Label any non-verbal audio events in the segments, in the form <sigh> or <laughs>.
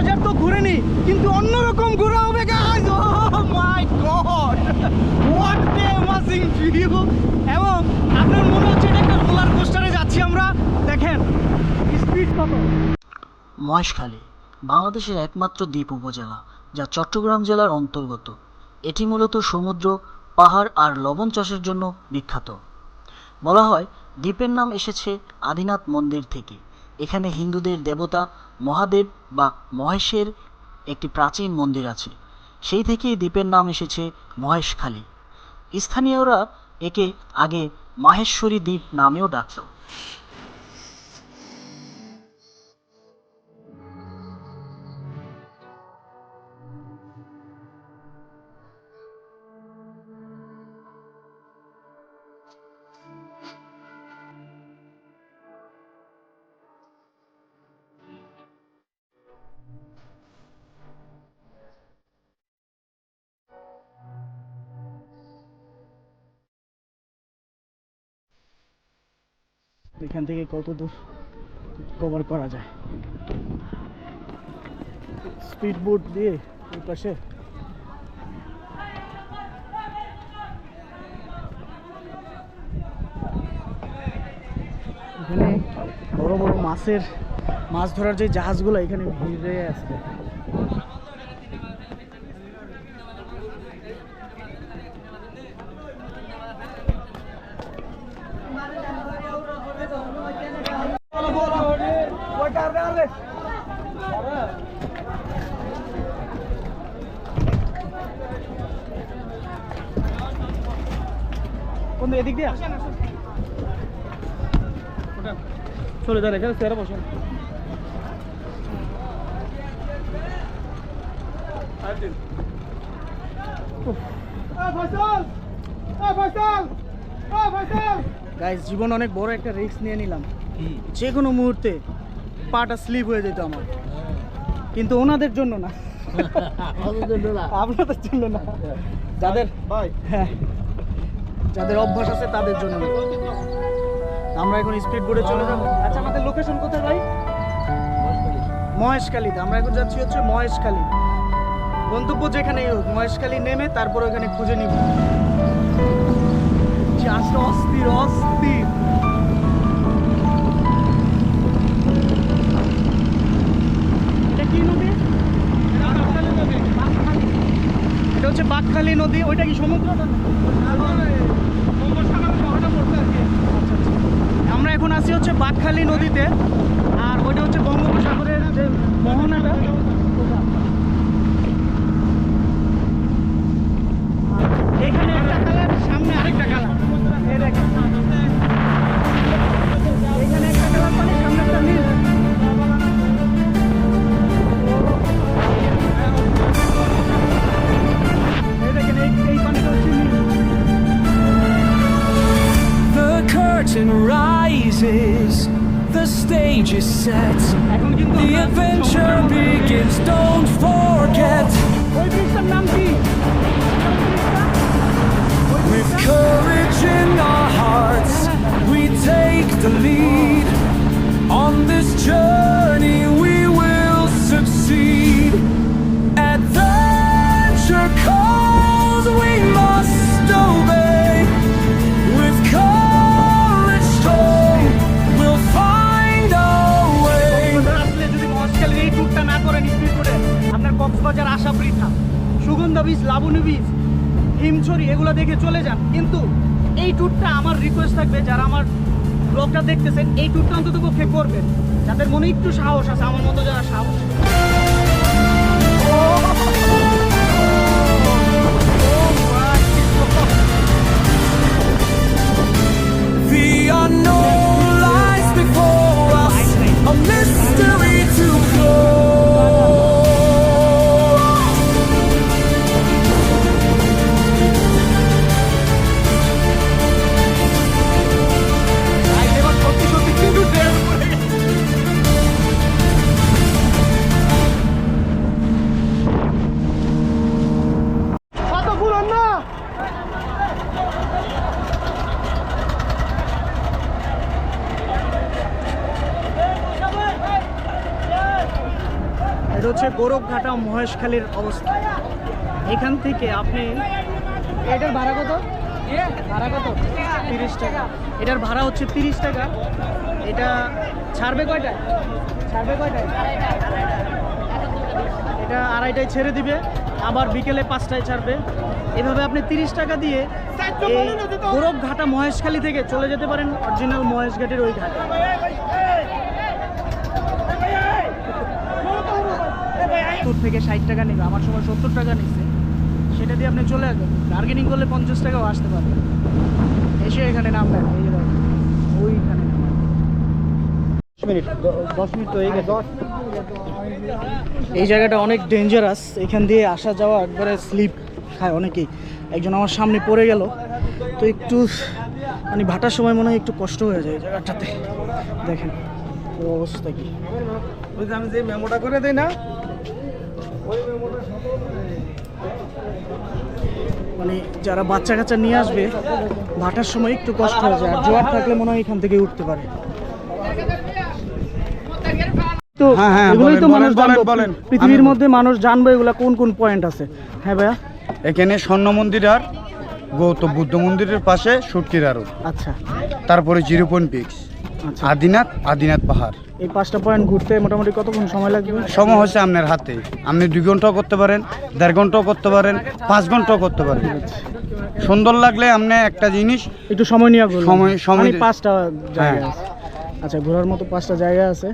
কক্সবাজার তো ঘুরে নি কিন্তু অন্যরকম ঘোরা হবে guys oh my god what amazing view এবং আপনার মনে হচ্ছে এটা একটা রোলার কোস্টারে যাচ্ছি আমরা? দেখেন স্পিড কত? মহেশখালী, বাংলাদেশের একমাত্র দ্বীপ উপজেলা, যা চট্টগ্রাম জেলার অন্তর্গত। এটি মূলত সমুদ্র, পাহাড় আর লবণ চাষের জন্য বিখ্যাত। বলা হয়, দ্বীপের নাম এসেছে আদিনাথ মন্দির থেকে। এখানে হিন্দুদের দেবতা মহাদেব বা মহেশের একটি প্রাচীন মন্দির আছে। সেই থেকেই দ্বীপের নাম এসেছে মহেশখালী। স্থানীয়রা একে আগে মাহেশ্বরী দ্বীপ নামেও ডাকত। এখান থেকে কত দূর কভার করা যায়? স্পিড বোট দিয়ে ওই পাশে। এখানে বড় বড় মাছের, মাছ ধরার যে জাহাজগুলো এখানে ভিড়ে আসছে কোন এদিক দিয়ে। চলে যান এখানে চেয়ারে বসেন গাইস জীবন অনেক বড় একটা রিস্ক নিয়ে নিলাম। যে কোনো মুহূর্তে পাটা স্লিপ হয়ে যেত আমার। কিন্তু ওনাদের জন্য না। <laughs> আপনাদের জন্য না। যাদের ভাই হ্যাঁ। যাদের অভ্যাস আছে তাদের জন্য। আমরা এখন স্পিড বোর্ডে চলে যাব। আচ্ছা আমাদের লোকেশন কোথায় ভাই? মহেশখালীতে। আমরা এখন যাচ্ছি হচ্ছে মহেশখালী। গন্তব্য যেখানেই হোক, মহেশখালী নেমে তারপর ওখানে খুঁজে নিব। অস্থির অস্থির। এটা হচ্ছে বাকখালী নদী। ওইটা কি সমুদ্র? Stage is set. এখন কিন্তু The আমরা adventure সমুদ্রের মধ্যে begins, don't forget. সুগন্ধা বীজ লাবণী বীজ হিমছড়ি, এগুলো দেখে চলে যান। কিন্তু এই ট্যুরটা আমার রিকোয়েস্ট থাকবে, যারা আমার ব্লগটা দেখতেছেন, এই ট্যুরটা অন্তত পক্ষে করবেন। যাদের মনে একটু সাহস আছে, আমার মতো যারা সাহস The গোরখঘাটা মহেশখালীর অবস্থা। এখান থেকে আপনি এটার ভাড়া কত? ভাড়া কত? তিরিশ টাকা। এটার ভাড়া হচ্ছে তিরিশ টাকা। এটা ছাড়বে কয়টায়? ছাড়বে কয়টায়? এটা আড়াইটায় ছেড়ে দিবে। আবার বিকেলে পাঁচটায় ছাড়বে। এভাবে আপনি তিরিশ টাকা দিয়ে এই গোরখঘাটা মহেশখালী থেকে চলে যেতে পারেন অরিজিনাল মহেশঘাটের ওই ঘাটে। সত্তর থেকে ষাট টাকা নেবে আমার সময় সত্তর টাকা নিচ্ছে। সেটা দিয়ে আপনি চলে আসবেন। বার্গেনিং করলে পঞ্চাশ টাকাও আসতে পারবেন এসে এখানে নামবেন এই যে ওইখানে। মিনিট দশ মিনিট হয়ে গেছে। এই জায়গাটা অনেক ডেঞ্জারাস এখান দিয়ে আসা যাওয়া একবারে স্লিপ খায় অনেকেই। একজন আমার সামনে পড়ে গেল। তো একটু মানে ভাটার সময় মনে হয় একটু কষ্ট হয়ে যায় এই জায়গাটাতে। দেখেন অবস্থা কি। আমি যে মেমোটা করে দিই না মানে যারা বাচ্চা কাচ্চা নিয়ে আসবে ভাটার সময় একটু কষ্ট হয়ে যায় আর জোয়ার থাকলে মনে হয় এখান থেকে উঠতে পারে। তো হ্যাঁ, হ্যাঁ, এগুলোই তো মানুষ বলেন, পৃথিবীর মধ্যে মানুষ জানবে এগুলা কোন কোন পয়েন্ট আছে। হ্যাঁ ভাইয়া? এখানে স্বর্ণ মন্দির আর গৌতম বুদ্ধ মন্দিরের পাশে সুটকির আরও আচ্ছা। তারপরে জিরো পয়েন্ট পিক্স আদিনাথ আদিনাথ পাহাড়। এই পাঁচটা পয়েন্ট ঘুরতে মোটামুটি কতক্ষণ সময় লাগবে? সময় হচ্ছে আপনার হাতে। আপনি দুই ঘন্টাও করতে পারেন দেড় ঘন্টাও করতে পারেন পাঁচ ঘন্টাও করতে পারেন। সুন্দর লাগলে আপনি একটা জিনিস একটু সময় নিয়ে সময়- সময় পাঁচটা জায়গা হ্যাঁ। আছে। আচ্ছা ঘোরার মতো পাঁচটা জায়গা আছে।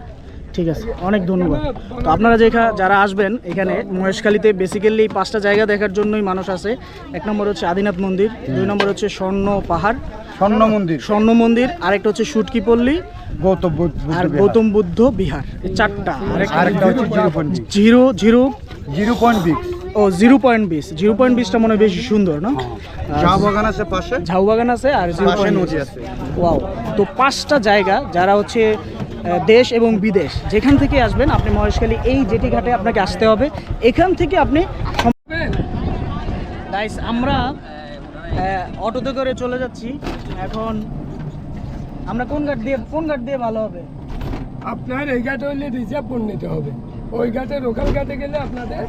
ঠিক আছে অনেক ধন্যবাদ। তো আপনারা যেখানে যারা আসবেন এখানে মহেশখালীতে বেসিক্যালি পাঁচটা জায়গা দেখার জন্যই মানুষ আসে। এক নম্বর হচ্ছে আদিনাথ মন্দির দুই নম্বর হচ্ছে স্বর্ণ পাহাড় স্বর্ণ মন্দির। স্বর্ণ মন্দির আরেকটা হচ্ছে সুটকি পল্লী গৌতম বুদ্ধ আর গৌতম বুদ্ধ বিহার। এই চারটা। আরেকটা হচ্ছে zero point zero zero. Zero point বিক্স ও জিরো পয়েন্ট বিশ। জিরো পয়েন্ট বিশটা মনে হয় বেশি সুন্দর না? চা বাগান আছে পাশে? ঝাউ বাগান আছে আর জিরো পয়েন্ট আছে। ওয়াও। তো পাঁচটা জায়গা যারা হচ্ছে দেশ এবং বিদেশ যেখান থেকে আসবেন আপনি মহেশখালী এই জেটি ঘাটে আপনাকে আসতে হবে। এখান থেকে আপনি আমরা অটোতে করে চলে যাচ্ছি। এখন আমরা কোন ঘাট দিয়ে কোন ঘাট দিয়ে ভালো হবে? আপনার এই ঘাটে হইলে রিজার্ভ করে নিতে হবে। ওই ঘাটে লোকাল ঘাটে গেলে আপনাদের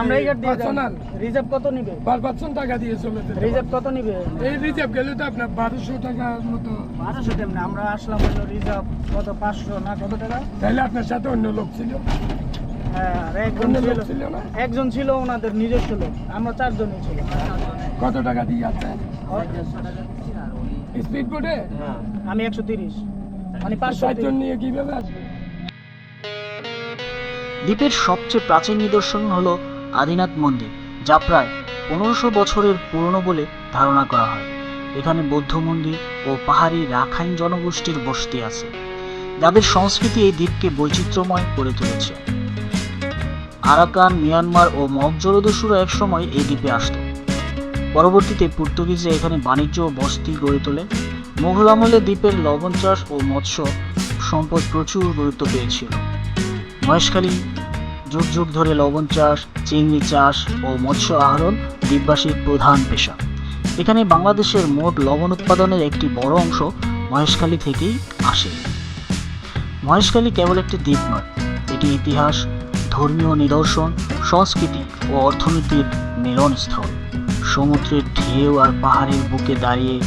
আমরা এই ঘাট দিয়ে Personal। রিজার্ভ কত নিবে? পার পার্সন টাকা দিয়ে চলে রিজার্ভ কত নিবে? এই রিজার্ভ গেলে তো আপনার বারোশো টাকার মতো। বারোশো তেমনি আমরা আসলাম হলো রিজার্ভ কত পাঁচশো না কত টাকা? তাহলে আপনার সাথে অন্য লোক ছিল। হ্যাঁ আর একজন ছিল। না? একজন ছিল ওনাদের নিজস্ব লোক আমরা চারজনই ছিল কত টাকা দিয়ে আছে? স্পিড বোটে আমি একশো তিরিশ। মানে পাঁচশো নিয়ে কীভাবে আসবে? দ্বীপের সবচেয়ে প্রাচীন নিদর্শন হল আদিনাথ মন্দির যা প্রায় পনেরোশো বছরের পুরনো বলে ধারণা করা হয়। এখানে বৌদ্ধ মন্দির ও পাহাড়ি রাখাইন জনগোষ্ঠীর বসতি আছে। যাদের সংস্কৃতি এই দ্বীপকে বৈচিত্র্যময় করে তুলেছে। আরাকান মিয়ানমার ও মগজলদস্যুরা একসময় এই দ্বীপে আসত। পরবর্তীতে পর্তুগিজরা এখানে বাণিজ্য ও বসতি গড়ে তোলে। মুঘল আমলে দ্বীপের লবণ চাষ ও মৎস্য সম্পদ প্রচুর গুরুত্ব পেয়েছিল। মহেশখালী, যুগ যুগ ধরে লবণ চাষ, চিংড়ি চাষ ও মৎস্য আহরণ দ্বীপবাসীর প্রধান পেশা। এখানে বাংলাদেশের মোট লবণ উৎপাদনের একটি বড় অংশ মহেশখালী থেকেই আসে। মহেশখালী কেবল একটি দ্বীপ নয়, এটি ইতিহাস, ধর্মীয় নিদর্শন, সংস্কৃতি ও অর্থনীতির মিলনস্থল। সমুদ্রের ঢেউ আর পাহাড়ের বুকে দাঁড়িয়ে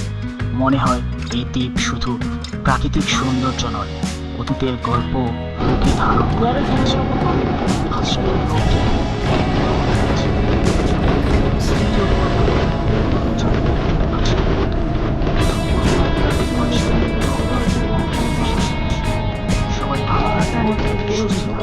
মনে হয় এই দ্বীপ শুধু প্রাকৃতিক সৌন্দর্য নয়, অতীতের গল্প, বুকে ধারণ করে সবাই